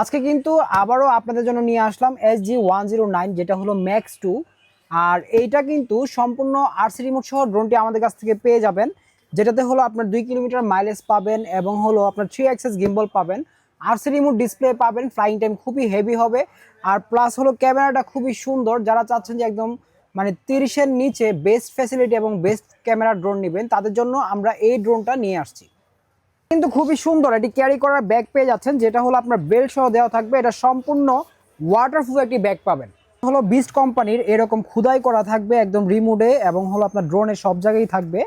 আজকে কিন্তু আবারও আপনাদের জন্য নিয়ে আসলাম S G one zero nine যেটা হলো ম্যাক্স টু আর এইটা কিন্তু সম্পূর্ণ আরসি রিমোট সহ ড্রোনটি আমাদের কাছ থেকে পেয়ে যাবেন, যেটাতে হলো আপনার দুই কিলোমিটার মাইলেজ পাবেন এবং হলো আপনার থ্রি অ্যাক্সেস গিম্বল পাবেন। আরসি রিমোট ডিসপ্লে পাবেন ফ্লাইং টাইম খুবই হেভি হবে। আর প্লাস হলো ক্যামেরাটা খুবই সুন্দর, যারা চাচ্ছেন যে একদম মানে তিরিশের নিচে বেস্ট ফ্যাসিলিটি এবং বেস্ট ক্যামেরা ড্রোন নেবেন, তাদের জন্য আমরা এই ড্রোনটা নিয়ে আসছি। কিন্তু খুবই সুন্দর, এটি ক্যারি করার ব্যাগ পেয়ে যাচ্ছেন, যেটা হলো আপনার বেল্ট সহ দেওয়া থাকবে, এটা সম্পূর্ণ ওয়াটারপ্রুফ একটি ব্যাগ পাবেন। হলো বিস্ট কোম্পানির এরকম খুদাই করা থাকবে একদম রিমোডে এবং হলো আপনার ড্রোনে সব জায়গায় থাকবে।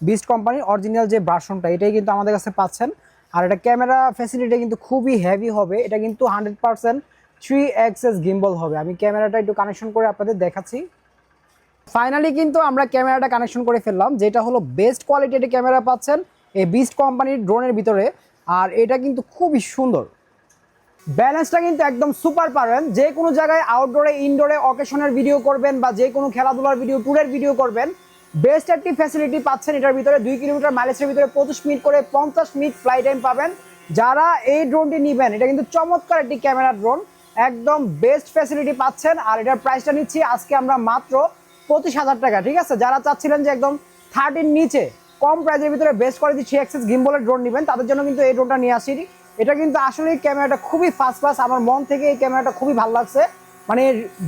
বিস্ট কোম্পানির অরিজিনাল যে ভার্সনটা এটাই কিন্তু আমাদের কাছে পাচ্ছেন। আর এটা ক্যামেরা ফ্যাসিলিটি কিন্তু খুবই হেভি হবে, এটা কিন্তু hundred percent three axis gimbal হবে। আমি ক্যামেরাটা একটু কানেকশন করে আপনাদের দেখাচ্ছি। ফাইনালি কিন্তু আমরা ক্যামেরাটা কানেকশন করে ফেললাম, যেটা হলো বেস্ট কোয়ালিটির ক্যামেরা পাচ্ছেন। এই বিস্ট কোম্পানির ড্রোনের ভিতরে। আর এটা কিন্তু খুবই সুন্দর। ব্যালেন্সটা কিন্তু একদম সুপার পাবেন যে কোনো জায়গায় আউটডোরে ইনডোরে অকেশনের ভিডিও করবেন বা যে কোনো খেলাধুলার ভিডিও ট্যুরের ভিডিও করবেন বেস্ট একটি ফ্যাসিলিটি পাচ্ছেন এটার ভিতরে। দুই কিলোমিটার মাইলেজের ভিতরে পঁচিশ মিনিট করে পঞ্চাশ মিনিট ফ্লাই টাইম পাবেন। যারা এই ড্রোনটি নেবেন, এটা কিন্তু চমৎকার একটি ক্যামেরা ড্রোন একদম বেস্ট ফ্যাসিলিটি পাচ্ছেন। আর এটার প্রাইসটা নিচ্ছি আজকে আমরা মাত্র পঁচিশ হাজার টাকা। ঠিক আছে? যারা চাচ্ছিলেন যে একদম থার্টির নিচে কম প্রাইসের ভিতরে বেস্ট কোয়ালিটি থ্রি এক্সেস গিম্বলের ড্রোন নেবেন। তাদের জন্য কিন্তু এই ড্রোনটা নিয়ে আসি এটা কিন্তু আসলে ক্যামেরাটা খুবই ফাস্ট ফাস্ট আমার মন থেকে এই ক্যামেরাটা খুবই ভালো লাগছে। মানে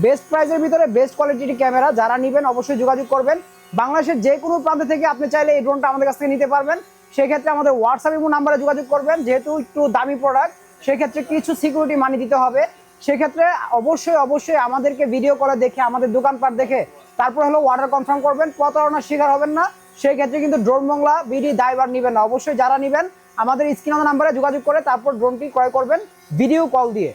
বেস্ট প্রাইসের ভিতরে বেস্ট কোয়ালিটির ক্যামেরা যারা নেবেন, অবশ্যই যোগাযোগ করবেন। বাংলাদেশের যে কোনো প্রান্ত থেকে আপনি চাইলে এই ড্রোনটা আমাদের কাছ থেকে নিতে পারবেন। সেক্ষেত্রে আমাদের হোয়াটসঅ্যাপ এবং নাম্বারে যোগাযোগ করবেন। যেহেতু একটু দামি প্রোডাক্ট সেক্ষেত্রে কিছু সিকিউরিটি মানি দিতে হবে। সেক্ষেত্রে অবশ্যই অবশ্যই আমাদেরকে ভিডিও করে দেখে, আমাদের দোকানপাট দেখে, তারপর হলো অর্ডার কনফার্ম করবেন। প্রতারণার শিকার হবেন না। সেই ক্ষেত্রে কিন্তু ড্রোন বাংলা, বিডি দায়বার নেবেন না। অবশ্যই যারা নেবেন, আমাদের স্ক্রিন নাম্বারে যোগাযোগ করে তারপর ড্রোনটি ক্রয় করবেন, ভিডিও কল দিয়ে।